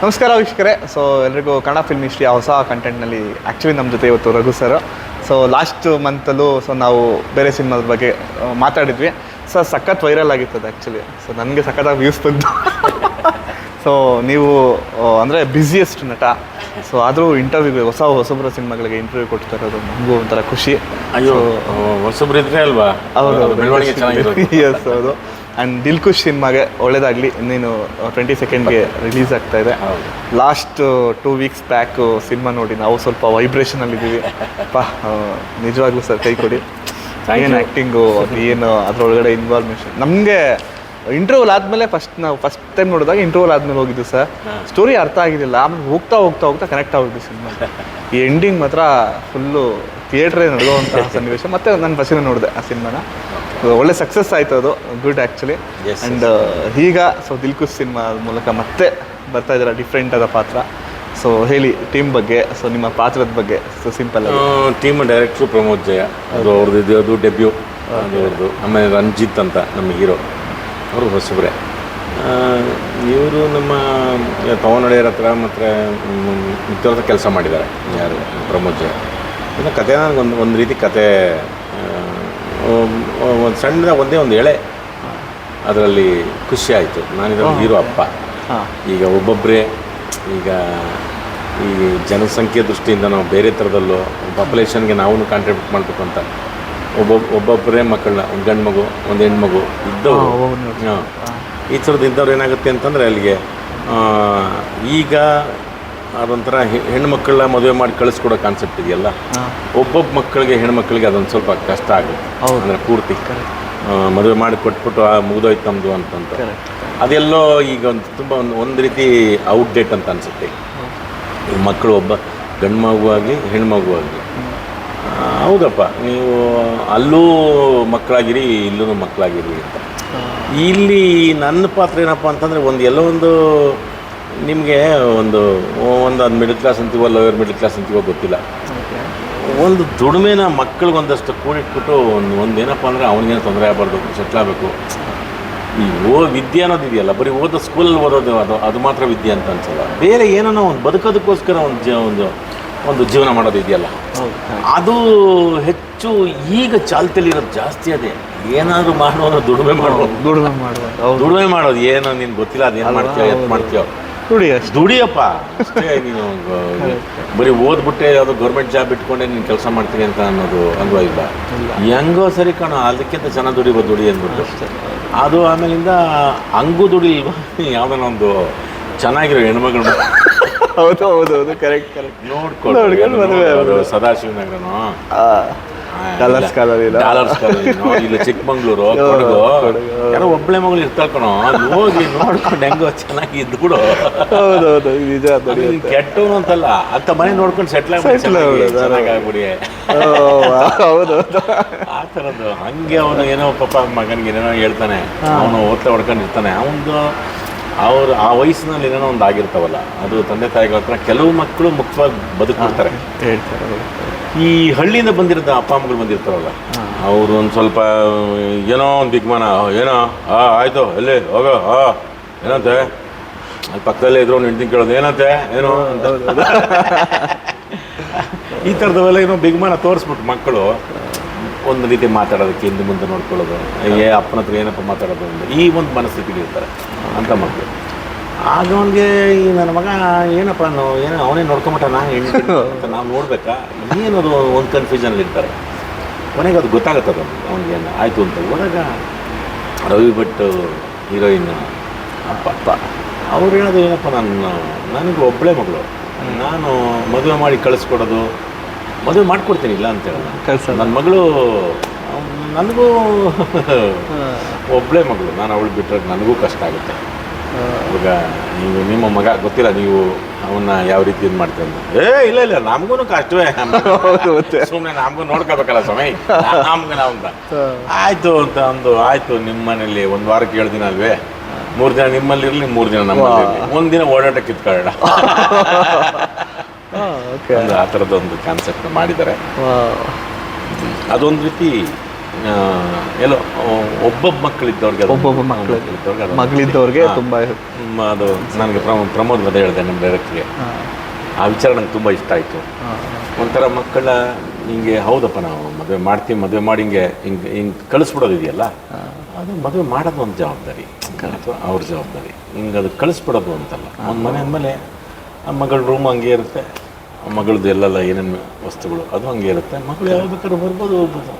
ನಮಸ್ಕಾರ ವೀಕ್ಷಕರೇ. ಸೊ ಎಲ್ರಿಗೂ ಕನ್ನಡ ಫಿಲ್ಮ್ ಹಿಸ್ಟ್ರಿಯ ಹೊಸ ಕಂಟೆಂಟ್ನಲ್ಲಿ ಆ್ಯಕ್ಚುಲಿ ನಮ್ಮ ಜೊತೆ ಇವತ್ತು ರಘು ಸರ್ ಸೊ ಲಾಸ್ಟ್ ಮಂತಲ್ಲೂ ಸೊ ನಾವು ಬೇರೆ ಸಿನಿಮಾದ ಬಗ್ಗೆ ಮಾತಾಡಿದ್ವಿ. ಸೊ ಸಖತ್ ವೈರಲ್ ಆಗಿತ್ತು ಅದು ಆ್ಯಕ್ಚುಲಿ ಸೊ ನನಗೆ ಸಖತ್ತಾಗಿ ವ್ಯೂಸ್ ಬಂತು. ಸೊ ನೀವು ಅಂದರೆ ಬ್ಯುಸಿಯೆಸ್ಟ್ ನಟ. ಸೊ ಆದರೂ ಇಂಟರ್ವ್ಯೂ ಹೊಸ ಹೊಸಬ್ರ ಸಿನಿಮಾಗಳಿಗೆ ಇಂಟರ್ವ್ಯೂ ಕೊಡ್ತಾ ಇರೋದು ನಮಗೂ ಒಂಥರ ಖುಷಿ. ಅಯ್ಯೋ ಹೊಸಬ್ರು ಇದ್ರೆ ಅಲ್ವಾ? ಹೌದು ಎಸ್ ಹೌದು. ಆ್ಯಂಡ್ ದಿಲ್ಕುಶ್ ಸಿನಿಮಾಗೆ ಒಳ್ಳೇದಾಗಲಿ. ಇನ್ನೇನು ಟ್ವೆಂಟಿ ಸೆಕೆಂಡ್ಗೆ ರಿಲೀಸ್ ಆಗ್ತಾ ಇದೆ. Last two weeks back cinema ನೋಡಿ ನಾವು ಸ್ವಲ್ಪ ವೈಬ್ರೇಷನಲ್ಲಿದ್ದೀವಿ ಪಾ ನಿಜವಾಗ್ಲೂ ಸರ್ ಕೈ ಕೊಡಿ. ಏನು. ಆ್ಯಕ್ಟಿಂಗು ಅದು ಏನು ಅದರೊಳಗಡೆ ಇನ್ವಾಲ್ವ್ಮೆಷನ್ ನಮಗೆ ಇಂಟರ್ವ್ಯೂಲ್ ಆದಮೇಲೆ ಫಸ್ಟ್ ನಾವು ಫಸ್ಟ್ ಟೈಮ್ ನೋಡಿದಾಗ ಇಂಟರ್ವ್ಯೂಲ್ ಆದಮೇಲೆ ಹೋಗಿದ್ದು ಸರ್. ಸ್ಟೋರಿ ಅರ್ಥ ಆಗಿದ್ದಿಲ್ಲ ಆಮೇಲೆ ಹೋಗ್ತಾ ಹೋಗ್ತಾ ಹೋಗ್ತಾ ಕನೆಕ್ಟ್ ಆಗೋದು ಸಿನಿಮಾ ಈ ಎಂಡಿಂಗ್ ಮಾತ್ರ ಫುಲ್ಲು ಥಿಯೇಟ್ರೇ ನಡೆಯುವಂತಹ ಸನ್ನಿವೇಶ. ಮತ್ತೆ ನಾನು ಫಸ್ಟ್ ನೋಡಿದೆ ಆ ಸಿನಿಮಾನ. ಒಳ್ಳೆ ಸಕ್ಸಸ್ ಆಯ್ತು ಅದು ಗುಡ್ ಆ್ಯಕ್ಚುಲಿ ಅಂಡ್ ಆ್ಯಂಡ್ ಈಗ ಸೊ ದಿಲ್ಕುಸ್ ಸಿನಿಮಾ ಮೂಲಕ ಮತ್ತೆ ಬರ್ತಾ ಇದ್ದಾರೆ ಡಿಫ್ರೆಂಟ್ ಆದ ಪಾತ್ರ. ಸೊ ಹೇಳಿ ಟೀಮ್ ಬಗ್ಗೆ ಸೊ ನಿಮ್ಮ ಪಾತ್ರದ ಬಗ್ಗೆ so simple team director Pramod Jaya ಅದು ಅವ್ರದ್ದು ಇದು ಅದು ಡೆಬ್ಯೂ ಅದು ಅವ್ರದ್ದು. ಆಮೇಲೆ ರಂಜಿತ್ ಅಂತ ನಮ್ಮ ಹೀರೋ ಅವರು ಹೊಸಬ್ರೆ. ಇವರು ನಮ್ಮ ತವನಡೆಯರ ಹತ್ರ ಮತ್ತು ಕೆಲಸ ಮಾಡಿದ್ದಾರೆ ಯಾರು? ಪ್ರಮೋದ್ ಜಯ. ಇನ್ನು ಕತೆ ನನಗೊಂದು ಒಂದು ರೀತಿ ಕತೆ ಒಂದು ಸಣ್ಣದ ಒಂದೇ ಒಂದು ಎಳೆ ಅದರಲ್ಲಿ ಖುಷಿ ಆಯಿತು. ನಾನಿರೋ ಹೀರೋ ಅಪ್ಪ. ಈಗ ಒಬ್ಬೊಬ್ಬರೇ ಈಗ ಈ ಜನಸಂಖ್ಯೆ ದೃಷ್ಟಿಯಿಂದ ನಾವು ಬೇರೆ ಥರದಲ್ಲೂ ಪಾಪ್ಯುಲೇಷನ್ಗೆ ನಾವು ಕಾಂಟ್ರಿಬ್ಯೂಟ್ ಮಾಡಬೇಕು ಅಂತ. ಒಬ್ಬೊಬ್ಬ ಒಬ್ಬೊಬ್ಬರೇ ಮಕ್ಕಳನ್ನ ಒಂದು ಗಂಡು ಮಗು ಒಂದು ಹೆಣ್ಮಗು ಇದ್ದವರು. ಹಾಂ ಈ ಥರದ್ದು ಇದ್ದವ್ರು ಏನಾಗುತ್ತೆ ಅಂತಂದರೆ ಅಲ್ಲಿಗೆ ಈಗ ಅದೊಂಥರ ಹೆಣ್ಮಕ್ಳನ್ನ ಮದುವೆ ಮಾಡಿ ಕಳಿಸ್ಕೊಡೋ ಕಾನ್ಸೆಪ್ಟ್ ಇದೆಯಲ್ಲ? ಒಬ್ಬೊಬ್ಬ ಮಕ್ಕಳಿಗೆ ಹೆಣ್ಮಕ್ಳಿಗೆ ಅದೊಂದು ಸ್ವಲ್ಪ ಕಷ್ಟ ಆಗುತ್ತೆ. ಅಂದರೆ ಪೂರ್ತಿ. ಮದುವೆ ಮಾಡಿ ಕೊಟ್ಬಿಟ್ಟು ಆ ಮುಗಿದೋಯ್ತು ನಮ್ಮದು ಅಂತಂತ ಅದೆಲ್ಲೋ ಈಗ ಒಂದು ತುಂಬ ಒಂದು ಒಂದು ರೀತಿ ಔಟ್ಡೇಟ್ ಅಂತ ಅನಿಸುತ್ತೆ. ಮಕ್ಕಳು ಒಬ್ಬ ಗಂಡು ಮಗು ಆಗಲಿ ಹೆಣ್ಮಗು ಆಗಲಿ. ಹೌದಪ್ಪ. ನೀವು ಅಲ್ಲೂ ಮಕ್ಕಳಾಗಿರಿ ಇಲ್ಲೂ ಮಕ್ಕಳಾಗಿರಿ ಅಂತ. ಇಲ್ಲಿ ನನ್ನ ಪಾತ್ರ ಏನಪ್ಪ ಅಂತಂದರೆ ಒಂದು ಎಲ್ಲೋ ಒಂದು ನಿಮಗೆ ಒಂದು ಒಂದು ಅದು ಮಿಡಲ್ ಕ್ಲಾಸ್ ಅಂತೀವೋ ಲೋಯರ್ ಮಿಡಲ್ ಕ್ಲಾಸ್ ಅಂತೀವೋ ಗೊತ್ತಿಲ್ಲ. ಒಂದು ದುಡಿಮೆನ ಮಕ್ಕಳಿಗೊಂದಷ್ಟು ಕೂಡಿಟ್ಬಿಟ್ಟು ಒಂದು ಒಂದು ಏನಪ್ಪ ಅಂದರೆ ಅವನಿಗೇನು ತೊಂದರೆ ಆಗಬಾರ್ದು ಸೆಟ್ಲ್ ಆಗಬೇಕು. ಈ ಓ ವಿದ್ಯೆ ಅನ್ನೋದು ಇದೆಯಲ್ಲ ಬರೀ ಓದೋ ಸ್ಕೂಲಲ್ಲಿ ಓದೋದು ಅದು ಅದು ಮಾತ್ರ ವಿದ್ಯೆ ಅಂತ ಅನ್ಸಲ್ಲ. ಬೇರೆ ಏನೋ ಒಂದು ಬದುಕೋದಕ್ಕೋಸ್ಕರ ಒಂದು ಜ ಒಂದು ಒಂದು ಜೀವನ ಮಾಡೋದು ಇದೆಯಲ್ಲ. ಅದು ಹೆಚ್ಚು ಈಗ ಚಾಲ್ತಿಯಲ್ಲಿರೋದು ಜಾಸ್ತಿ ಅದೇ. ಏನಾದರೂ ಮಾಡೋದು ದುಡಿಮೆ ಮಾಡೋದು ದುಡಿಮೆ ಮಾಡೋದು ದುಡಿಮೆ ಮಾಡೋದು ಏನೋ ನಿನ್ಗೆ ಗೊತ್ತಿಲ್ಲ ಅದೇನು ಮಾಡ್ತೀಯೋ ಎತ್ತು ಮಾಡ್ತೀಯೋ. ದುಡಿ ಅಷ್ಟು ದುಡಿಯಪ್ಪ. ಅಷ್ಟೇ ನೀನು ಬರೀ ಓದ್ಬಿಟ್ಟೆ ಯಾವುದೋ ಗೌರ್ಮೆಂಟ್ ಜಾಬ್ ಇಟ್ಕೊಂಡೆ ನೀನು ಕೆಲಸ ಮಾಡ್ತೀನಿ ಅಂತ ಅನ್ನೋದು ಅಲ್ವಾ ಇಲ್ಲ. ಹೆಂಗೋ ಸರಿ ಕಣ ಅದಕ್ಕಿಂತ ಚೆನ್ನಾಗಿ ದುಡಿಬೋದು ದುಡಿ ಅಂದ್ಬಿಟ್ಟು. ಅದು ಆಮೇಲಿಂದ ಹಂಗೂ ದುಡಿ ಯಾವುದನ್ನ ಒಂದು ಚೆನ್ನಾಗಿರೋ ಹೆಣ್ಮಗಳು. ಹೌದು ಹೌದು ಹೌದು ಕರೆಕ್ಟ್ ಕರೆಕ್ಟ್ ನೋಡ್ಕೊಂಡು ಸದಾಶಿವನಗರನು ಕಲರ್ಸ್ ಕಲರ್ ಇಲ್ಲ? ಡಾಲರ್ಸ್ ಇಲ್ಲಿ ಚಿಕ್ಕಮಂಗ್ಳೂರು ಕೊಡಗು. ಯಾರೋ ಒಬ್ಳೆ ಮಗಳು ಇರ್ತಾಳೆ ಕಣೋ ಅಲ್ಲಿ ಹೋಗಿ ನೋಡ್ಕೊಂಡು ಹೆಂಗೋ ಚೆನ್ನಾಗಿ ಇದ್ದು ಹೌದು ಹೌದು ನಿಜ ಕೆಟ್ಟವನು ಅಂತಲ್ಲ ಅಂತ ಮನೆ ನೋಡ್ಕೊಂಡು ಸೆಟ್ಲ್ ಆಗ್ಬಿಡಿ ಹೌದು ಆ ಥರದ್ದು. ಹಂಗೆ ಅವನು ಏನೋ ಪಾಪ ಮಗನಿಗೆ ಏನೇನೋ ಹೇಳ್ತಾನೆ. ಅವನು ಓದ್ತಾ ಹೊಡ್ಕೊಂಡಿರ್ತಾನೆ ಅವನು ಅವ್ರು ಆ ವಯಸ್ಸಿನಲ್ಲಿ ಏನೇನೋ ಒಂದು ಆಗಿರ್ತಾವಲ್ಲ ಅದು ತಂದೆ ತಾಯಿಗಳ ಹತ್ರ ಕೆಲವು ಮಕ್ಕಳು ಮುಖ್ಯವಾಗಿ ಬದುಕ್ಬಿಡ್ತಾರೆ. ಹೇಳ್ತಾರೆ. ಈ ಹಳ್ಳಿಯಿಂದ ಬಂದಿರ್ತ ಅಪ್ಪ ಅಮ್ಮಗಳು ಬಂದಿರ್ತಾರಲ್ಲ, ಅವರು ಒಂದು ಸ್ವಲ್ಪ, ಏನೋ ಒಂದು ದಿಗ್ಮಾನ, ಏನೋ, ಆ, ಆಯಿತು, ಎಲ್ಲಿ, ಹೋಗ ಹಾ ಏನಂತೆ? ಅಲ್ಲಿ ಪಕ್ಕದಲ್ಲೇ ಇದ್ರು, ಒಂದು ಹೆಂಡ್ತಿನ ಕೇಳೋದು, ಏನಂತೆ? ಏನೋ ಅಂತ. ಈ ಥರದವೆಲ್ಲ ಏನೋ ಬಿಗ್ಮಾನ ತೋರಿಸ್ಬಿಟ್ಟು ಮಕ್ಕಳು. ಒಂದು ರೀತಿ ಮಾತಾಡೋದಕ್ಕೆ ಹಿಂದೆ ಮುಂದೆ ನೋಡ್ಕೊಳ್ಳೋದು. ಏ, ಅಪ್ಪನ ಹತ್ರ ಏನಪ್ಪ ಮಾತಾಡೋದು ಈ ಒಂದು ಮನಸ್ಥಿತಿಗೆ ಇರ್ತಾರೆ ಅಂತ ಮಕ್ಕಳು. ಆಗ ಅವನಿಗೆ ಈ ನನ್ನ ಮಗ ಏನಪ್ಪ ನಾವು ಏನೋ ಅವನೇ ನೋಡ್ಕೊಂಬಿಟ್ಟ ನಾನು ಹೆಣ್ಣು ಅಂತ ನಾವು ನೋಡ್ಬೇಕಾ? ಏನದು ಒಂದು ಕನ್ಫ್ಯೂಷನಲ್ಲಿ ಇರ್ತಾರೆ. ಕೊನೆಗೆ ಅದು ಗೊತ್ತಾಗುತ್ತೆ ಅದು. ಅವನಿಗೆ ಏನು ಆಯಿತು ಅಂತ. ಹೋದಾಗ ರವಿ ಭಟ್ ಹೀರೋಯಿನ್ ಅಪ್ಪ ಅಪ್ಪ ಅವ್ರು ಹೇಳೋದು ಏನಪ್ಪ ನಾನು ನನಗೆ ಒಬ್ಬಳೇ ಮಗಳು. ನಾನು ಮದುವೆ ಮಾಡಿ ಕಳಿಸ್ಕೊಡೋದು. ಮದುವೆ ಮಾಡ್ಕೊಡ್ತೀನಿ ಇಲ್ಲ ಅಂತ ಹೇಳೋದು ಕಳ್ಸಲ್ಲ. ನನ್ನ ಮಗಳು ನನಗೂ ಒಬ್ಬಳೇ ಮಗಳು. ನಾನು ಅವಳು ಬಿಟ್ಟರೆ ನನಗೂ ಕಷ್ಟ ಆಗುತ್ತೆ. ಇವಾಗ ನೀವು ನಿಮ್ಮ ಮಗ ಗೊತ್ತಿಲ್ಲ ನೀವು ಅವನ್ನ ಯಾವ ರೀತಿ ಇದು ಮಾಡ್ತೀರ ಅಂತ. ಏ ಇಲ್ಲ ಇಲ್ಲ ನಮಗೂ ಕಷ್ಟವೇ. ಸುಮ್ಮನೆ ನಮಗೂ ನೋಡ್ಕೋಬೇಕಲ್ಲ ಸಮಯ ನಮ್ಗೆ ನಾವು ಅಂತ. ಆಯ್ತು ಅಂತ ಒಂದು ಆಯ್ತು ನಿಮ್ಮ ಮನೇಲಿ ಒಂದು ವಾರಕ್ಕೆ ಏಳು ದಿನ ಅಲ್ವೇ? ಮೂರು ದಿನ ನಿಮ್ಮಲ್ಲಿ ಇರಲಿ ಮೂರು ದಿನ ನಮ್ಮಲ್ಲಿ ಇರಲಿ. ಒಂದು ದಿನ ಓಡಾಟ ಕಿತ್ಕೊಳ್ಳೋಣ. ಆ ಥರದ್ದೊಂದು ಕಾನ್ಸೆಪ್ಟ್ ಮಾಡಿದ್ದಾರೆ. ಅದೊಂದು ರೀತಿ ಎಲ್ಲೋ ಒಬ್ಬೊಬ್ಬ ಮಕ್ಕಳಿದ್ದವ್ರಿಗೆ ಒಬ್ಬೊಬ್ಬ ಮಕ್ಕಳು ಮಕ್ಕಳಿದ್ದವ್ರಿಗೆ ಮಗಳಿದ್ದವ್ರಿಗೆ ತುಂಬ ಅದು ನನಗೆ ಪ್ರಮೋ ಪ್ರಮೋದ್ ಮತ್ತೆ ಹೇಳಿದೆ ನಮ್ಮ ಡೈರೆಕ್ಟ್ಗೆ ಆ ವಿಚಾರ ನಂಗೆ ತುಂಬ ಇಷ್ಟ ಆಯಿತು. ಒಂಥರ ಮಕ್ಕಳ ಹಿಂಗೆ ಹೌದಪ್ಪ ನಾವು ಮದುವೆ ಮಾಡ್ತೀವಿ ಮದುವೆ ಮಾಡಿ ಹಿಂಗೆ ಹಿಂಗೆ ಹಿಂಗೆ ಕಳಿಸ್ಬಿಡೋದು ಇದೆಯಲ್ಲ? ಅದು ಮದುವೆ ಮಾಡೋದು ಒಂದು ಜವಾಬ್ದಾರಿ. ಅಥವಾ ಅವ್ರ ಜವಾಬ್ದಾರಿ. ಹಿಂಗೆ ಅದು ಕಳಿಸ್ಬಿಡೋದು ಅಂತಲ್ಲ. ಒಂದು ಮನೆ ಅಂದಮೇಲೆ ಆ ಮಗಳ ರೂಮ್ ಹಂಗೆ ಇರುತ್ತೆ. ಆ ಮಗಳದ್ದು ಎಲ್ಲೆಲ್ಲ ಏನೇನು ವಸ್ತುಗಳು ಅದು ಹಂಗೆ ಇರುತ್ತೆ. ಮಗಳು ಯಾವ್ದು ಬೇಕಾದ್ರೂ ಬರ್ಬೋದು ಹೋಗ್ಬೋದು.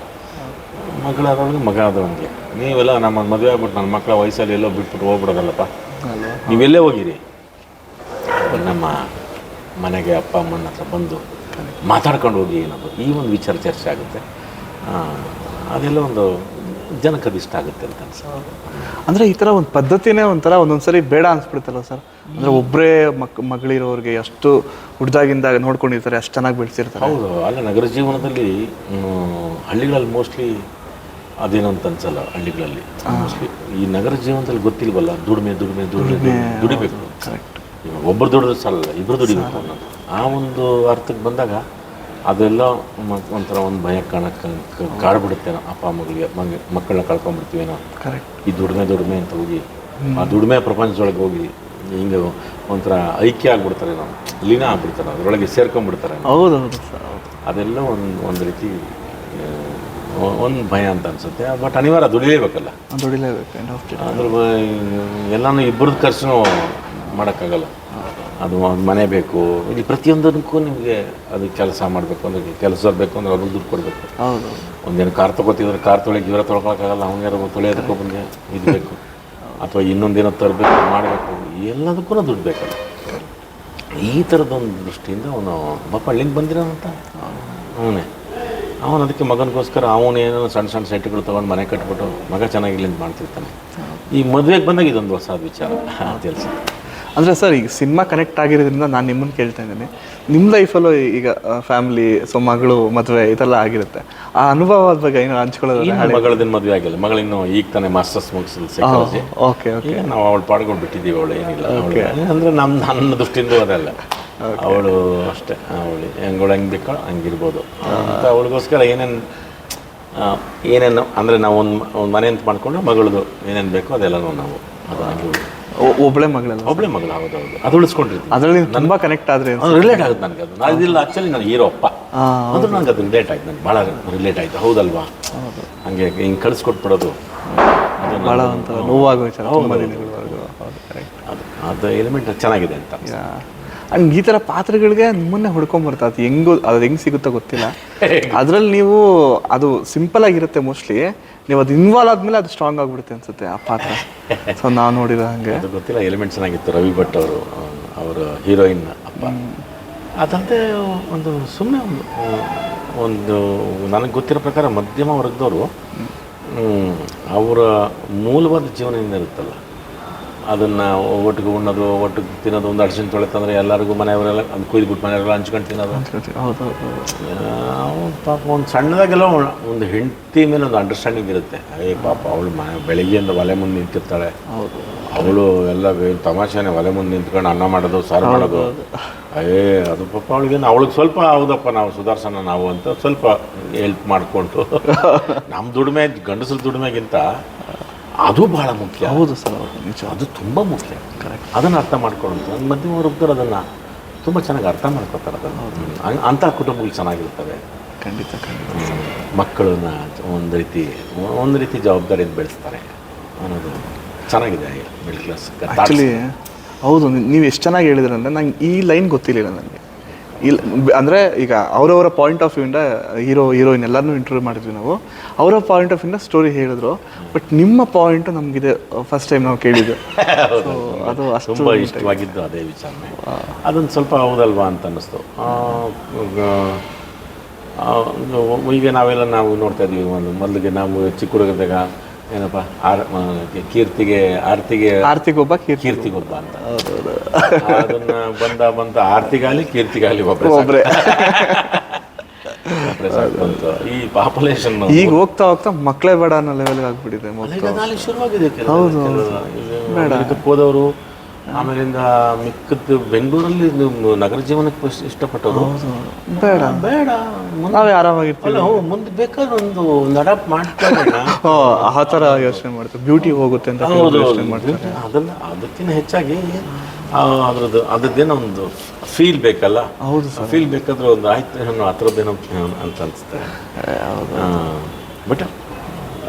ಮಗಳಾದವಳಿಗೆ ಮಗ ಆದವನಿಗೆ. ನೀವೆಲ್ಲ ನಮ್ಮ ಮದುವೆ ಆಗ್ಬಿಟ್ಟು ನನ್ನ ಮಕ್ಕಳ ವಯಸ್ಸಲ್ಲಿ ಎಲ್ಲೋ ಬಿಟ್ಬಿಟ್ಟು ಹೋಗ್ಬಿಡೋದಲ್ಲಪ್ಪ? ನೀವೆಲ್ಲೇ ಹೋಗಿರಿ. ನಮ್ಮ ಮನೆಗೆ ಅಪ್ಪ ಅಮ್ಮನ ಹತ್ರ ಬಂದು ಮಾತಾಡ್ಕೊಂಡು ಹೋಗಿ ಏನದು ಈ ಒಂದು ವಿಚಾರ ಚರ್ಚೆ ಆಗುತ್ತೆ. ಅದೆಲ್ಲ ಒಂದು ಜನಕ್ಕೆ ಇಷ್ಟ ಆಗುತ್ತೆ ಅಂತ ಅನ್ಸುತ್ತೆ. ಅಂದರೆ ಈ ಥರ ಒಂದು ಪದ್ಧತಿನೇ ಒಂಥರ ಒಂದೊಂದ್ಸರಿ ಬೇಡ ಅನ್ಸ್ಬಿಡ್ತಲ್ಲ ಸರ್? ಅಂದರೆ ಒಬ್ಬರೇ ಮಕ್ ಮಗಳಿರೋರಿಗೆ ಎಷ್ಟು ಹುಡ್ದಾಗಿಂದ ನೋಡ್ಕೊಂಡಿರ್ತಾರೆ ಅಷ್ಟು ಚೆನ್ನಾಗಿ ಬೆಳೆಸಿರ್ತಾರೆ. ಹೌದು ಅಲ್ಲ ನಗರ ಜೀವನದಲ್ಲಿ ಹಳ್ಳಿಗಳಲ್ಲಿ ಮೋಸ್ಟ್ಲಿ ಅದೇನೋ ಅಂತ ಅನ್ಸಲ್ಲ ಹಳ್ಳಿಗಳಲ್ಲಿ. ಮೋಸ್ಟ್ಲಿ ಈ ನಗರ ಜೀವನದಲ್ಲಿ ಗೊತ್ತಿಲ್ವಲ್ಲ ದುಡಿಮೆ ದುಡಿಮೆ ದುಡಿಮೆ ದುಡಿಬೇಕು. ಕರೆಕ್ಟ್ ಇವಾಗ ಒಬ್ಬರು ದುಡಿದ್ರೆ ಸಾಲಲ್ಲ ಇಬ್ಬರು ದುಡಿಬೇಕು ಅನ್ನೋದು. ಆ ಒಂದು ಅರ್ಥಕ್ಕೆ ಬಂದಾಗ ಅದೆಲ್ಲ ಒಂಥರ ಒಂದು ಭಯ ಕಾಣಕ್ಕೆ ಕಾಡ್ಬಿಡುತ್ತೇನೋ ಅಪ್ಪ ಮಗಳಿಗೆ ಮಗ ಮಕ್ಕಳನ್ನ ಕಳ್ಕೊಂಡ್ಬಿಡ್ತೀವೇನೋ ಕರೆಕ್ಟ್ ಈ ದುಡಿಮೆ ದುಡಿಮೆ ಅಂತ ಹೋಗಿ ಆ ದುಡಿಮೆ ಪ್ರಪಂಚದೊಳಗೆ ಹೋಗಿ ಹಿಂಗೆ ಒಂಥರ ಐಕ್ಯ ಆಗ್ಬಿಡ್ತಾರೆ ನಾವು ಲೀನ ಆಗ್ಬಿಡ್ತಾರೆ ಅದರೊಳಗೆ ಸೇರ್ಕೊಂಡ್ಬಿಡ್ತಾರೆ ಹೌದು ಹೌದು ಸರ್ ಹೌದು. ಅದೆಲ್ಲ ಒಂದು ಒಂದು ರೀತಿ ಒಂದು ಭಯ ಅಂತ ಅನ್ಸುತ್ತೆ. ಬಟ್ ಅನಿವಾರ್ಯ ದುಡಿಲೇಬೇಕಲ್ಲ. ದುಡಿಲೇಬೇಕು ಅಂದ್ರೆ ಎಲ್ಲಾನು ಇಬ್ಬರದ್ದು ಖರ್ಚು ಮಾಡೋಕ್ಕಾಗಲ್ಲ. ಅದು ಒಂದು ಮನೆ ಬೇಕು. ಇಲ್ಲಿ ಪ್ರತಿಯೊಂದಕ್ಕೂ ನಿಮಗೆ ಅದು ಕೆಲಸ ಮಾಡಬೇಕು ಅಂದ್ರೆ ಕೆಲಸ ಬೇಕು ಅಂದ್ರೆ ಅವ್ರಿಗೆ ದುಡ್ಡು ಕೊಡಬೇಕು. ಹೌದು. ಒಂದೇನು ಕಾರ್ ತಗೋತಿದ್ರೆ ಕಾರ್ ತೊಳೆಗೆ ಇವರ ತೊಳ್ಕೊಳಕ್ಕಾಗಲ್ಲ ಅವ್ನಿಗಾರ ತೊಳೆಯೋದಕ್ಕೂ ಬಂದು ಇದು ಬೇಕು. ಅಥವಾ ಇನ್ನೊಂದೇನೋ ತರಬೇಕು ಮಾಡಬೇಕು ಎಲ್ಲದಕ್ಕೂ ದುಡ್ಡು ಬೇಕಲ್ಲ. ಈ ಥರದೊಂದು ದೃಷ್ಟಿಯಿಂದ ಅವನು ಪಾಪ ಅಲ್ಲಿಂದ ಬಂದಿರೋನಂತ? ಅವನೇ. ಅವನು ಅದಕ್ಕೆ ಮಗನಿಗೋಸ್ಕರ ಅವನೇನೋ ಸಣ್ಣ ಸಣ್ಣ ಸೆಟ್ಗಳು ತೊಗೊಂಡು ಮನೆ ಕಟ್ಬಿಟ್ಟು ಮಗ ಚೆನ್ನಾಗಿರ್ಲಿಂದ ಮಾಡ್ತಿರ್ತಾನೆ. ಈ ಮದುವೆಗೆ ಬಂದಾಗ ಇದೊಂದು ಹೊಸ ವಿಚಾರ. ಕೆಲಸ ಅಂದರೆ ಸರ್ ಈಗ ಸಿನಿಮಾ ಕನೆಕ್ಟ್ ಆಗಿರೋದ್ರಿಂದ ನಾನು ನಿಮ್ಮನ್ನು ಕೇಳ್ತಾ ಇದ್ದೀನಿ. ನಿಮ್ಮ ಲೈಫಲ್ಲೂ ಈಗ ಫ್ಯಾಮಿಲಿ ಸೊ ಮಗಳು ಮದುವೆ ಇದೆಲ್ಲ ಆಗಿರುತ್ತೆ. ಆ ಅನುಭವದ ಬಗ್ಗೆ ಏನು ಹಂಚ್ಕೊಳ್ಳೋದು ಮಗಳದಿನ ಮದುವೆ ಆಗಿಲ್ಲ. ಮಗಳಿನ್ನು ಈಗ ತಾನೇ ಮಾಸ್ಟರ್ಸ್ ಮುಗಿಸಿದ ಸೈಕಾಲಜಿ ಓಕೆ ಓಕೆ. ನಾವು ಅವಳು ಪಾಡ್ಕೊಂಡು ಬಿಟ್ಟಿದ್ದೀವಿ ಅವಳು ಏನಿಲ್ಲ. ಅಂದರೆ ನಮ್ಮ ನನ್ನ ದೃಷ್ಟಿಯಿಂದ ಅದಲ್ಲ. ಅವಳು ಅಷ್ಟೇ. ಅವಳು ಹೆಂಗಳು ಹೆಂಗೆ ಬೇಕೋ ಹಂಗಿರ್ಬೋದು. ಅಂತ ಅವಳಿಗೋಸ್ಕರ ಏನೇನು ಏನೇನು ಅಂದರೆ ನಾವು ಒಂದು ಒಂದು ಮನೆ ಅಂತ ಮಾಡಿಕೊಂಡು ಮಗಳದು ಏನೇನು ಬೇಕೋ ಅದೆಲ್ಲನೂ ನಾವು ಅದು ಒಬ್ಬಳೆ ಮಗಳ ಒಬ್ಬಳೆ ಮಗಳು ಹೌದು ಹೌದು. ಅದು ಉಳಿಸ್ಕೊಂಡಿರ್ತೀನಿ. ಅದರಲ್ಲಿ ತುಂಬ ಕನೆಕ್ಟ್ ಆದರೆ ರಿಲೇಟ್ ಆಗುತ್ತೆ ನನಗೆ ಅದು. ನಾನು ಇದಿಲ್ಲ ಆ್ಯಕ್ಚುಲಿ ನಾನು ಹೀರೋ ಅಪ್ಪ. ಅಂದ್ರೆ ನನಗೆ ಅದು ರಿಲೇಟ್ ಆಯ್ತು ನನಗೆ ಭಾಳ ರಿಲೇಟ್ ಆಯ್ತು. ಹೌದಲ್ವಾ? ಹಂಗೆ ಹಿಂಗೆ ಕಳಿಸ್ಕೊಟ್ಬಿಡೋದು. ಭಾಳ ಒಂಥರ ನೋವಾಗೋಯ್ತು ವಿಚಾರ. ಅದು ಎಲಿಮೆಂಟ್ ಚೆನ್ನಾಗಿದೆ ಅಂತ ಅಂಡ್ ಈ ಥರ ಪಾತ್ರಗಳಿಗೆ ನಿಮ್ಮನ್ನೇ ಹುಡ್ಕೊಂಬರ್ತಾ ಅದು ಹೆಂಗು ಅದು ಹೆಂಗೆ ಸಿಗುತ್ತೋ ಗೊತ್ತಿಲ್ಲ. ಅದರಲ್ಲಿ ನೀವು ಅದು ಸಿಂಪಲ್ ಆಗಿರುತ್ತೆ ಮೋಸ್ಟ್ಲಿ ನೀವು ಅದು ಇನ್ವಾಲ್ವ್ ಆದ್ಮೇಲೆ ಅದು ಸ್ಟ್ರಾಂಗ್ ಆಗಿಬಿಡುತ್ತೆ ಅನ್ಸುತ್ತೆ ಆ ಪಾತ್ರ. ಸೊ ನಾವು ನೋಡಿದ ಹಂಗೆ. ಅದು ಗೊತ್ತಿಲ್ಲ ಎಲಿಮೆಂಟ್ ಚೆನ್ನಾಗಿತ್ತು. ರವಿ ಭಟ್ ಅವರು ಅವರ ಹೀರೋಯಿನ್ ಅಪ್ಪ. ಅದಂತೆ ಒಂದು ಸುಮ್ಮನೆ ಒಂದು ಒಂದು ನನಗೆ ಗೊತ್ತಿರೋ ಪ್ರಕಾರ ಮಧ್ಯಮ ವರ್ಗದವರು ಅವರ ಮೂಲವಾದ ಜೀವನದಿಂದ ಇರುತ್ತಲ್ಲ. ಅದನ್ನು ಒಟ್ಟಿಗೆ ಉಣ್ಣೋದು ಒಟ್ಟಿಗೆ ತಿನ್ನೋದು ಒಂದು ಅಡ್ಸಿನ ತೊಳೆತಂದ್ರೆ ಎಲ್ಲರಿಗೂ ಮನೆಯವರೆಲ್ಲ ಅದು ಕುಯ್ದುಬಿಟ್ಟು ಮನೆಯವರೆಲ್ಲ ಹಂಚ್ಕೊಂಡು ತಿನ್ನೋದು. ಅವ್ನು ಪಾಪ ಒಂದು ಸಣ್ಣದಾಗೆಲ್ಲ ಒಂದು ಹೆಂಡತಿ ಮೇಲೆ ಒಂದು ಅಂಡರ್ಸ್ಟ್ಯಾಂಡಿಂಗ್ ಇರುತ್ತೆ. ಅಯ್ಯ ಪಾಪ ಅವಳು ಮನೆ ಬೆಳಿಗ್ಗೆಯಿಂದ ಒಲೆ ಮುಂದೆ ನಿಂತಿರ್ತಾಳೆ. ಹೌದು. ಅವಳು ಎಲ್ಲ ತಮಾಷೆನೇ ತಮಾಷೆನೆ ಒಲೆ ಮುಂದೆ ನಿಂತ್ಕೊಂಡು ಅನ್ನ ಮಾಡೋದು ಸಾರು ಮಾಡೋದು. ಅಯ್ಯೇ ಅದು ಪಾಪ ಅವಳಿಗೆ ಅವಳಿಗೆ ಸ್ವಲ್ಪ ಹೌದಪ್ಪ ನಾವು ಸುಧಾರ್ಸೋಣ ನಾವು ಅಂತ ಸ್ವಲ್ಪ ಹೆಲ್ಪ್ ಮಾಡಿಕೊಂಡು. ನಮ್ಮ ದುಡಿಮೆ ಗಂಡಸರ ದುಡಿಮೆಗಿಂತ ಅದು ಬಹಳ ಮುಖ್ಯ. ಹೌದು ಸರ್ ಹೌದು ನಿಜ. ಅದು ತುಂಬ ಮುಖ್ಯ. ಕರೆಕ್ಟ್ ಅದನ್ನು ಅರ್ಥ ಮಾಡ್ಕೊಳ್ಳೋದು. ಮಧ್ಯಮ ವರ್ಗದವ್ರು ಅದನ್ನು ತುಂಬ ಚೆನ್ನಾಗಿ ಅರ್ಥ ಮಾಡ್ಕೊತಾರೆ ಅದನ್ನು. ಅಂಥ ಕುಟುಂಬಗಳು ಚೆನ್ನಾಗಿರ್ತವೆ ಖಂಡಿತ ಖಂಡಿತ. ಮಕ್ಕಳನ್ನ ಒಂದು ರೀತಿ ಒಂದು ರೀತಿ ಜವಾಬ್ದಾರಿಯಿಂದ ಬೆಳೆಸ್ತಾರೆ ಅನ್ನೋದು ಚೆನ್ನಾಗಿದೆ ಮಿಡ್ಲ್ ಕ್ಲಾಸ್. ಆ್ಯಕ್ಚುಲಿ ಹೌದು ನೀವು ಎಷ್ಟು ಚೆನ್ನಾಗಿ ಹೇಳಿದ್ರಂದ್ರೆ ಅಂದರೆ ನಂಗೆ ಈ ಲೈನ್ ಗೊತ್ತಿರಲಿಲ್ಲ ನನಗೆ ಇಲ್ಲ ಅಂದರೆ ಈಗ ಅವರವರ ಪಾಯಿಂಟ್ ಆಫ್ ವ್ಯೂಯಿಂದ ಹೀರೋ ಹೀರೋಯಿನ್ ಎಲ್ಲರನ್ನೂ ಇಂಟರ್ವ್ಯೂ ಮಾಡಿದ್ವಿ ನಾವು. ಅವರ ಪಾಯಿಂಟ್ ಆಫ್ ವ್ಯೂಯಿಂದ ಸ್ಟೋರಿ ಹೇಳಿದ್ರು. ಬಟ್ ನಿಮ್ಮ ಪಾಯಿಂಟು ನಮಗಿದೆ ಫಸ್ಟ್ ಟೈಮ್ ನಾವು ಕೇಳಿದ್ದು. ಅದು ಅಷ್ಟು ತುಂಬ ಇಷ್ಟವಾಗಿದ್ದು ಅದೇ ವಿಚಾರ ಅದೊಂದು ಸ್ವಲ್ಪ ಹೌದಲ್ವಾ ಅಂತ ಅನ್ನಿಸ್ತು. ಈಗ ನಾವೆಲ್ಲ ನಾವು ನೋಡ್ತಾ ಇದ್ವಿ ಒಂದು ಮೊದಲಿಗೆ ನಾವು ಚಿಕ್ಕ ಹುಡುಗದಾಗ ಏನಪ್ಪ ಆರ್ ಕೀರ್ತಿಗೆ ಆರ್ತಿಗೆ ಆರ್ತಿಗೆ ಒಬ್ಬ ಕೀರ್ತಿ ಕೀರ್ತಿಗೊಬ್ಬ ಅಂತ. ಅದನ್ನ ಬಂದ ಬಂದ ಆರ್ತಿಗಾಲಿ ಕೀರ್ತಿಗಾಲಿ ಒಬ್ಬರೇ ಈ ಪಾಪ್ಯುಲೇಷನ್ ಈಗ ಹೋಗ್ತಾ ಹೋಗ್ತಾ ಮಕ್ಕಳೇ ಬೇಡ ಅನ್ನೋ ಲೆವೆಲ್ಗೆ ಆಗ್ಬಿಟ್ಟಿದೆ ಹೌದು ಹೋದವರು ಆಮೇಲಿಂದ ಮಿಕ್ಕದ್ದು ಬೆಂಗಳೂರಲ್ಲಿ ನೀವು ನಗರ ಜೀವನಕ್ಕೆ ಇಷ್ಟ- ಇಷ್ಟಪಟ್ಟವರು? ಬೇಡ. ಬೇಡ. ನಾವು ನಾವೇ ಆರಾಮಾಗಿರ್ತೀವಿ. ಅಲ್ಲ ಮುಂದೆ ಬೇಕಾದ್ರೆ ಒಂದು ನಡಪ್ ಅಡಾಪ್ಟ್ ಮಾಡ್ಕೊಳ್ಳೋಣ ಓ ಆ ಥರ ಯೋಚನೆ ಮಾಡ್ತಾರೆ. ಬ್ಯೂಟಿ ಹೋಗುತ್ತೆ ಅಂತ ಹೌದು ಯೋಚನೆ ಮಾಡ್ತಾರೆ. ಅದನ್ನ ಅದಕ್ಕಿಂತ ಹೆಚ್ಚಾಗಿ ಆ, ಅದ್ರದ್ದು ಅದರದ್ದೇನೋ ಒಂದು ಫೀಲ್ ಬೇಕಲ್ಲ? ಹೌದು ಫೀಲ್ ಬೇಕಾದ್ರೆ ಒಂದು ಆಯ್ತು ಏನೋ ಆ ಥರದ್ದೇನೋ ಅಂತ ಅನಿಸುತ್ತೆ. ಬಟ್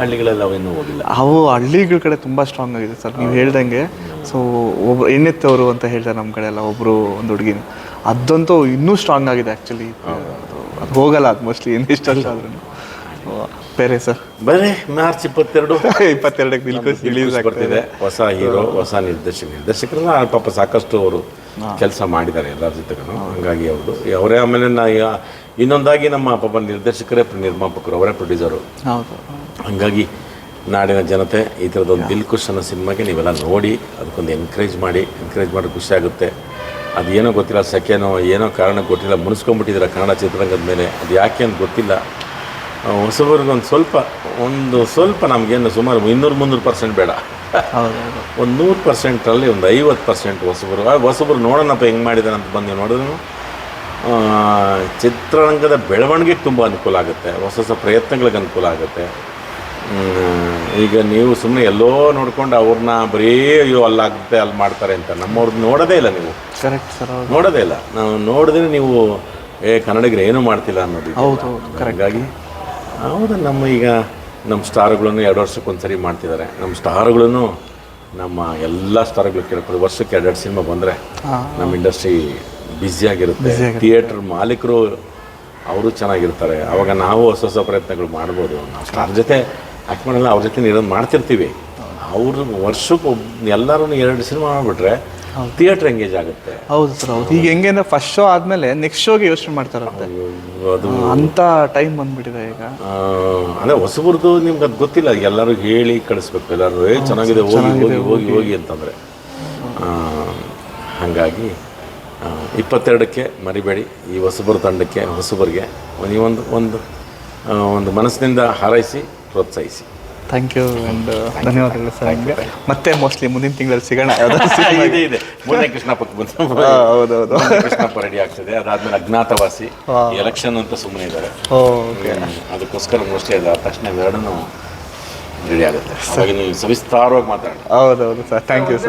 ಹಳ್ಳಿಗಳೆಲ್ಲ ಅವೇನು ಹೋಗಿಲ್ಲ. ಅವು ಹಳ್ಳಿಗಳ ಕಡೆ ತುಂಬ ಸ್ಟ್ರಾಂಗ್ ಆಗಿದೆ ಸರ್ ನೀವು ಹೇಳ್ದಂಗೆ. ಸೊ ಒಬ್ರು ಎಣ್ಣೆತ್ತವರು ಅಂತ ಹೇಳ್ತಾರೆ ನಮ್ಮ ಕಡೆ ಎಲ್ಲ ಒಬ್ಬರು ಒಂದು ಹುಡುಗಿನ. ಅದಂತೂ ಇನ್ನೂ ಸ್ಟ್ರಾಂಗ್ ಆಗಿದೆ ಆ್ಯಕ್ಚುಲಿ ಅದು ಹೋಗಲ್ಲ ಅದು ಮೋಸ್ಟ್ಲಿ ಏನು ಇಷ್ಟ ಆದ್ರೂ. ಬೇರೆ ಸರ್ ಬರೀ ಮಾರ್ಚ್ ಇಪ್ಪತ್ತೆರಡು. ಇಪ್ಪತ್ತೆರಡಕ್ಕೆ ರಿಲೀಸ್ ಬರ್ತಿದೆ. ಹೊಸ ಹೀರೋ ಹೊಸ ನಿರ್ದೇಶಕ. ನಿರ್ದೇಶಕರನ್ನ ಪಾಪ ಸಾಕಷ್ಟು ಅವರು ಕೆಲಸ ಮಾಡಿದ್ದಾರೆ ಎಲ್ಲರ ಜೊತೆಗೂ ಹಂಗಾಗಿ ಅವರು ಅವರೇ ಆಮೇಲೆ ನಾ ಇನ್ನೊಂದಾಗಿ ನಮ್ಮ ಪಾಪ ನಿರ್ದೇಶಕರೇ ನಿರ್ಮಾಪಕರು ಅವರೇ ಪ್ರೊಡ್ಯೂಸರು ಹಂಗಾಗಿ ನಾಡಿನ ಜನತೆ ಈ ಥರದೊಂದು ದಿಲ್ ಖುಷ್ ಅನ್ನೋ ಸಿನಿಮಾಗೆ ನೀವೆಲ್ಲ ನೋಡಿ ಅದಕ್ಕೊಂದು ಎನ್ಕರೇಜ್ ಮಾಡಿ ಎನ್ಕರೇಜ್ ಮಾಡಿ ಖುಷಿ ಆಗುತ್ತೆ. ಅದು ಏನೋ ಗೊತ್ತಿಲ್ಲ ಸೆಕೆನೋ ಏನೋ ಕಾರಣ ಗೊತ್ತಿಲ್ಲ ಮುನಿಸ್ಕೊಂಡ್ಬಿಟ್ಟಿದ್ದೀರ ಕನ್ನಡ ಚಿತ್ರರಂಗದ ಮೇಲೆ. ಅದು ಯಾಕೆ ಅಂತ ಗೊತ್ತಿಲ್ಲ. ಹೊಸಬರಿಗೊಂದು ಸ್ವಲ್ಪ ಒಂದು ಸ್ವಲ್ಪ ನಮಗೇನು ಸುಮಾರು ಇನ್ನೂರು ಮುನ್ನೂರು ಪರ್ಸೆಂಟ್ ಬೇಡ. ಒಂದು ನೂರು ಪರ್ಸೆಂಟಲ್ಲಿ ಒಂದು ಐವತ್ತು ಪರ್ಸೆಂಟ್ ಹೊಸಬರು. ಆ ಹೊಸಬರು ನೋಡೋಣಪ್ಪ ಹೆಂಗೆ ಮಾಡಿದಾರೆ ಅಂತ ಬಂದು ನೋಡಿದ್ರು. ಚಿತ್ರರಂಗದ ಬೆಳವಣಿಗೆಗೆ ತುಂಬ ಅನುಕೂಲ ಆಗುತ್ತೆ. ಹೊಸ ಹೊಸ ಪ್ರಯತ್ನಗಳಿಗೆ ಅನುಕೂಲ ಆಗುತ್ತೆ. ಈಗ ನೀವು ಸುಮ್ಮನೆ ಎಲ್ಲೋ ನೋಡ್ಕೊಂಡು ಅವ್ರನ್ನ ಬರೀ ಅಯ್ಯೋ ಅಲ್ಲಾಗುತ್ತೆ ಅಲ್ಲಿ ಮಾಡ್ತಾರೆ ಅಂತ ನಮ್ಮವ್ರದ್ದು ನೋಡೋದೇ ಇಲ್ಲ ನೀವು. ಕರೆಕ್ಟ್ ಸರ್ ನೋಡೋದೇ ಇಲ್ಲ. ನಾವು ನೋಡಿದ್ರೆ ನೀವು ಏ ಕನ್ನಡಿಗರು ಏನೂ ಮಾಡ್ತಿಲ್ಲ ಅನ್ನೋದು ಹೌದು ಹೌದು ಕರೆಕ್ಟ್ ಹಾಗಾಗಿ ಹೌದು ನಮ್ಮ ಈಗ ನಮ್ಮ ಸ್ಟಾರ್ಗಳನ್ನು ಎರಡು ವರ್ಷಕ್ಕೆ ಒಂದ್ಸರಿ ಮಾಡ್ತಿದ್ದಾರೆ. ನಮ್ಮ ಸ್ಟಾರ್ಗಳನ್ನು ನಮ್ಮ ಎಲ್ಲ ಸ್ಟಾರ್ಗಳು ಕೇಳ್ಕೊಂಡು ವರ್ಷಕ್ಕೆ ಎರಡೆರಡು ಸಿನಿಮಾ ಬಂದರೆ ನಮ್ಮ ಇಂಡಸ್ಟ್ರಿ ಬ್ಯುಸಿಯಾಗಿರುತ್ತೆ ಥಿಯೇಟ್ರ್ ಮಾಲೀಕರು ಅವರು ಚೆನ್ನಾಗಿರ್ತಾರೆ. ಆವಾಗ ನಾವು ಹೊಸ ಹೊಸ ಪ್ರಯತ್ನಗಳು ಮಾಡ್ಬೋದು. ನಾವು ಸ್ಟಾರ್ ಜೊತೆ ಆ್ಯಕ್ಟ್ ಮಾಡಲ್ಲ ಅವ್ರ ಜೊತೆ ಇರೋದು ಮಾಡ್ತಿರ್ತೀವಿ. ಅವರು ವರ್ಷಕ್ಕೆ ಒಬ್ಬ ಎಲ್ಲರೂ ಎರಡು ಸಿನಿಮಾ ಮಾಡಿಬಿಟ್ರೆ ಥಿಯೇಟ್ರ್ ಎಂಗೇಜ್ ಆಗುತ್ತೆ. ಹೌದು ಸರ್ ಹೌದು. ಈಗ ಹೆಂಗೆ ಅಂದ್ರೆ ಫಸ್ಟ್ ಶೋ ಆದಮೇಲೆ ನೆಕ್ಸ್ಟ್ ಶೋಗೆ ಯೋಚನೆ ಮಾಡ್ತಾರಂತೆ ಅದು ಅಂತ ಟೈಮ್ ಬಂದ್ಬಿಟ್ಟಿದೆ ಈಗ. ಅದೇ ಅಂದ್ರೆ ಹೊಸಬರದು ನಿಮ್ಗೆ ಅದು ಗೊತ್ತಿಲ್ಲ ಎಲ್ಲರೂ ಹೇಳಿ ಕಳಿಸ್ಬೇಕು. ಎಲ್ಲರೂ ಏ ಚೆನ್ನಾಗಿದೆ ಹೋಗಿ ಹೋಗಿ ಹೋಗಿ. ಹೋಗಿ ಅಂತಂದರೆ. ಹಾಗಾಗಿ ಇಪ್ಪತ್ತೆರಡಕ್ಕೆ ಮರಿಬೇಡಿ. ಈ ಹೊಸಬರ ತಂಡಕ್ಕೆ ಹೊಸಬರಿಗೆ ನೀವೊಂದು ಒಂದು ಒಂದು ಮನಸ್ಸಿನಿಂದ ಹಾರೈಸಿ ಪ್ರೋತ್ಸಾಹಿಸಿ. ಥ್ಯಾಂಕ್ ಯು ಆ್ಯಂಡ್ ಧನ್ಯವಾದಗಳು ಸರ್ ನಿಮಗೆ. ಮತ್ತೆ ಮೋಸ್ಟ್ಲಿ ಮುಂದಿನ ತಿಂಗಳಲ್ಲಿ ಸಿಗೋಣ ಇದೆ ಇದೆ. ಮೂರನೇ ಕೃಷ್ಣಪ್ಪಕ್ಕೆ ಬಂದು ಹೌದೌದು. ಕೃಷ್ಣಪ್ಪ ರೆಡಿ ಆಗ್ತದೆ. ಅದಾದ್ಮೇಲೆ ಅಜ್ಞಾತವಾಸಿ. ಎಲೆಕ್ಷನ್ ಅಂತ ಸುಮ್ಮನೆ ಇದ್ದಾರೆ. ಓಕೆ ಅದಕ್ಕೋಸ್ಕರ ಮೋಸ್ಟ್ಲಿ ಅದು ಆದ ತಕ್ಷಣ ಎರಡನ್ನೂ ರೆಡಿ ಆಗುತ್ತೆ. ಸರಿ ನೀವು ಸವಿಸ್ತಾರವಾಗಿ ಮಾತಾಡೋಣ. ಹೌದೌದು ಸರ್. Thank you sir